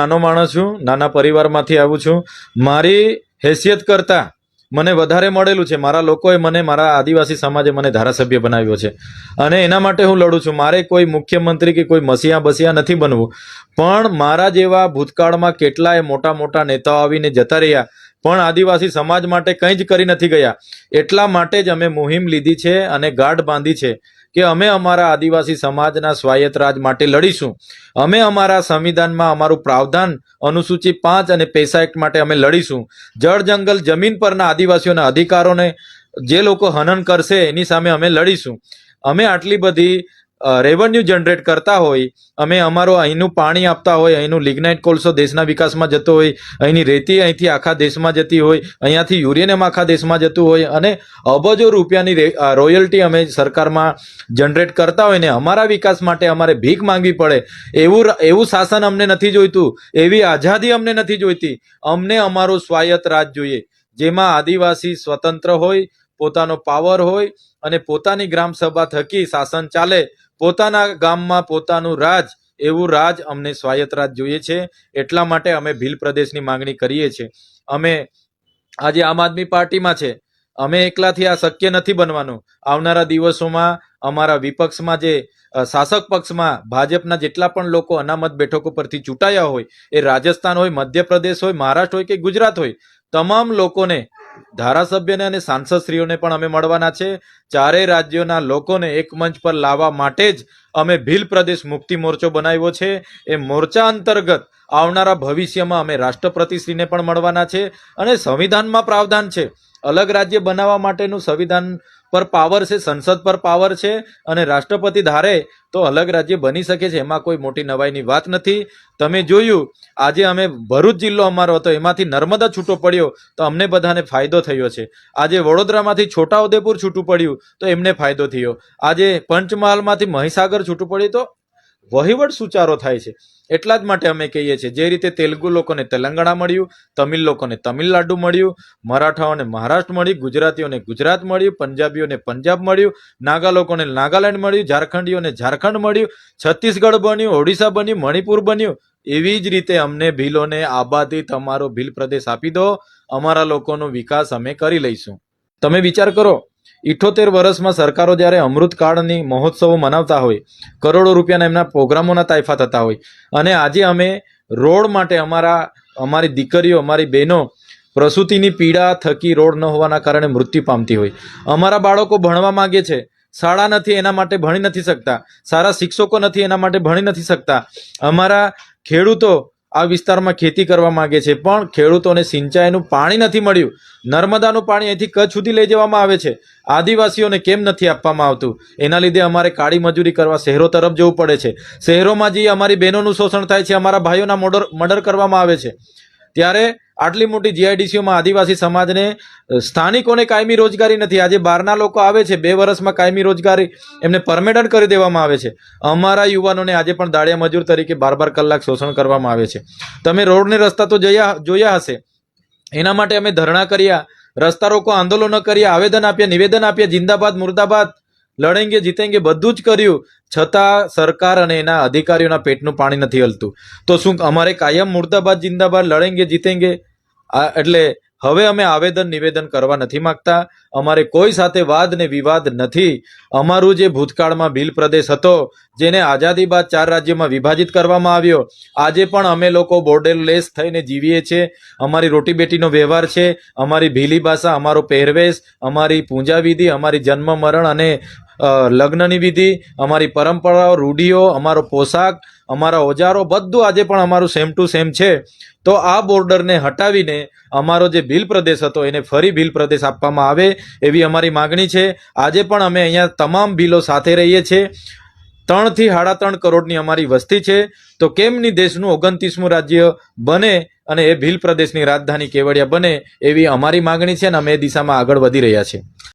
નાનો માણસ છું, નાના પરિવારમાંથી આવું છું. મારી હેસિયત કરતાં મને વધારે મળેલું છે. મારા લોકોએ મને, મારા આદિવાસી સમાજે મને ધારાસભ્ય બનાવ્યો છે. અને એના માટે હું લડું છું. મારે કોઈ મુખ્યમંત્રી કે કોઈ મસીહા બસિયા નથી બનવું. પણ મારા જેવા ભૂતકાળમાં કેટલાય મોટા મોટા નેતાઓ આવીને જતા રહ્યા. પણ આદિવાસી સમાજ માટે કંઈ જ કરી નથી ગયા. એટલા માટે જ અમે મુહિમ લીધી છે અને ગાઢ બાંધી છે. કે અમે અમારા આદિવાસી સમાજના સ્વાયત્ત રાજ માટે લડીશું. અમે અમારા સંવિધાનમાં અમારું પ્રાવધાન અનુસૂચિ પાંચ અને પેસા એક્ટ માટે અમે લડીશું. જળ, જંગલ, જમીન પરના આદિવાસીઓના અધિકારોને જે લોકો હનન કરશે એની સામે અમે લડીશું. અમે આટલી બધી રેવન્યુ જનરેટ કરતા હોય, અમે અમારું અહીંનું પાણી આપતા હોય, અહીંનું લિગ્નાઇટ કોલસો દેશના વિકાસમાં જતો હોય, અહીંની રેતી અહીંથી આખા દેશમાં જતી હોય, અહીંયાથી યુરેનિયમ આખા દેશમાં જતું હોય અને અબજો રૂપિયાની રોયલ્ટી અમે સરકારમાં જનરેટ કરતા હોય ને અમારા વિકાસ માટે અમારે ભીખ માંગવી પડે. એવું એવું શાસન અમને નથી જોઈતું, એવી આઝાદી અમને નથી જોઈતી. અમને અમારું સ્વાયત્ત રાજ જોઈએ. જેમાં આદિવાસી સ્વતંત્ર હોય પોતાનો પાવર હોય અને પોતાની ગ્રામસભા થકી શાસન ચાલે, પોતાના ગામમાં પોતાનું રાજ, એવું રાજ અમને સ્વાયત્ત રાજ જોઈએ છે. એટલા માટે અમે ભીલ પ્રદેશની માંગણી કરીએ છીએ. અમે આજે આમ આદમી પાર્ટીમાં છે. અમે એકલાથી આ શક્ય નથી બનવાનું. આવનારા દિવસોમાં અમારા વિપક્ષમાં જે શાસક પક્ષમાં ભાજપના જેટલા પણ લોકો અનામત બેઠકો પરથી ચૂંટાયા હોય, એ રાજસ્થાન હોય, મધ્યપ્રદેશ હોય, મહારાષ્ટ્ર હોય કે ગુજરાત હોય, તમામ લોકોને ધારાસભ્યને અને સાંસદશ્રીઓને પણ અમે મળવાના છે. ચારેય રાજ્યોના લોકોને એક મંચ પર લાવવા માટે જ અમે ભીલ પ્રદેશ મુક્તિ મોરચો બનાવ્યો છે. એ મોરચા અંતર્ગત આવનારા ભવિષ્યમાં અમે રાષ્ટ્રપતિશ્રીને પણ મળવાના છે અને સંવિધાનમાં પ્રાવધાન છે. અલગ રાજ્ય બનાવવા માટેનું સંવિધાન પર પાવર છે, સંસદ પર પાવર છે અને રાષ્ટ્રપતિ ધારે તો અલગ રાજ્ય બની શકે છે, એમાં કોઈ મોટી નવાઈની વાત નથી. તમે જોયું, આજે અમે ભરૂચ જિલ્લો અમારો હતો, એમાંથી નર્મદા છૂટો પડ્યો, તો અમને બધાને ફાયદો થયો છે. આજે વડોદરામાંથી છોટાઉદેપુર છૂટું પડ્યું, તો એમને ફાયદો થયો. આજે પંચમહાલમાંથી મહીસાગર છૂટું પડ્યું, તો વહીવટ સુચારો થાય છે. એટલા જ માટે અમે કહીએ છીએ, જે રીતે તેલુગુ લોકોને તેલંગાણા મળ્યું, તમિલ લોકોને તમિલનાડુ મળ્યું, મરાઠાઓને મહારાષ્ટ્ર મળ્યું, ગુજરાતીઓને ગુજરાત મળ્યું, પંજાબીઓને પંજાબ મળ્યું, નાગા લોકોને નાગાલેન્ડ મળ્યું, ઝારખંડીઓને ઝારખંડ મળ્યું, છત્તીસગઢ બન્યું, ઓડિશા બન્યું, મણિપુર બન્યું, એવી જ રીતે અમને ભીલોને આબાદી તમારો ભીલ પ્રદેશ આપી દો, અમારા લોકોનો વિકાસ અમે કરી લઈશું. તમે વિચાર કરો ઇઠોતેર વર્ષમાં સરકારો જ્યારે અમૃતકાળની મહોત્સવો મનાવતા હોય, કરોડો રૂપિયાના એમના પ્રોગ્રામોના તાઇફા થતા હોય, અને આજે અમે રોડ માટે અમારા, અમારી દીકરીઓ, અમારી બહેનો પ્રસૂતિની પીડા થકી રોડ ન હોવાના કારણે મૃત્યુ પામતી હોય. અમારા બાળકો ભણવા માંગે છે. શાળા નથી એના માટે ભણી નથી શકતા. સારા શિક્ષકો નથી એના માટે ભણી નથી શકતા. અમારા ખેડૂતો આ વિસ્તારમાં ખેતી કરવા માંગે છે, પણ ખેડૂતોને સિંચાઈનું પાણી નથી મળ્યું. નર્મદાનું પાણી અહીંથી કચ્છ સુધી લઈ જવામાં આવે છે. આદિવાસીઓને કેમ નથી આપવામાં આવતું? એના લીધે અમારે કાળી મજૂરી કરવા શહેરો તરફ જવું પડે છે. શહેરોમાં જે અમારી બહેનોનું શોષણ થાય છે, અમારા ભાઈઓના મર્ડર મર્ડર કરવામાં આવે છે. ત્યારે આટલી મોટી જીઆઈડીસીઓમાં આદિવાસી સમાજને સ્થાનિકોને કાયમી રોજગારી નથી. આજે બહારના લોકો આવે છે, બે વર્ષમાં કાયમી રોજગારી એમને પરમેનન્ટ કરી દેવામાં આવે છે. અમારા યુવાનોને આજે પણ દાળિયા મજૂર તરીકે બાર બાર કલાક શોષણ કરવામાં આવે છે. તમે રોડને રસ્તા તો જોયા જોયા હશે. એના માટે અમે ધરણા કર્યા. રસ્તા રોકો, આંદોલનો કર્યા, આવેદન આપ્યા, નિવેદન આપ્યા, જિંદાબાદ, મુર્દાબાદ, લડેંગે, જીતેંગે, બધું જ કર્યું. છતાં સરકાર અને એના અધિકારીઓના પેટનું પાણી નથી હલતું. તો શું અમારે કાયમ મુર્દાબાદ, જિંદાબાદ, લડેંગે, જીતેંગે આ એટલે હવે અમે આવેદન નિવેદન કરવા નથી માંગતા. અમારે કોઈ સાથે વાદ ને વિવાદ નથી. અમારું જે ભૂતકાળમાં ભીલ પ્રદેશ હતો, જેને આઝાદી બાદ ચાર રાજ્યોમાં વિભાજિત કરવામાં આવ્યો, આજે પણ અમે લોકો બોર્ડરલેસ થઈને જીવીએ છીએ. અમારી રોટીબેટીનો વ્યવહાર છે, અમારી ભીલી ભાષા, અમારો પહેરવેશ, અમારી પૂજા વિધિ અમારી જન્મ મરણ અને લગ્નની વિધિ, અમારી પરંપરાઓ, રૂઢિઓ, અમારો પોશાક અમારા ઓજારો બધું આજે પણ અમારું સેમ ટુ સેમ છે. તો આ બોર્ડરને હટાવીને અમારો જે ભીલ પ્રદેશ હતો એને ફરી ભીલ પ્રદેશ આપવામાં આવે એવી અમારી માગણી છે. આજે પણ અમે અહીંયા તમામ ભીલો સાથે રહીએ છીએ. ત્રણથી સાડા ત્રણ કરોડની અમારી વસ્તી છે. તો કેમની દેશનું ઓગણત્રીસમું રાજ્ય બને અને એ ભીલ પ્રદેશની રાજધાની કેવડિયા બને એવી અમારી માગણી છે અને અમે એ દિશામાં આગળ વધી રહ્યા છીએ.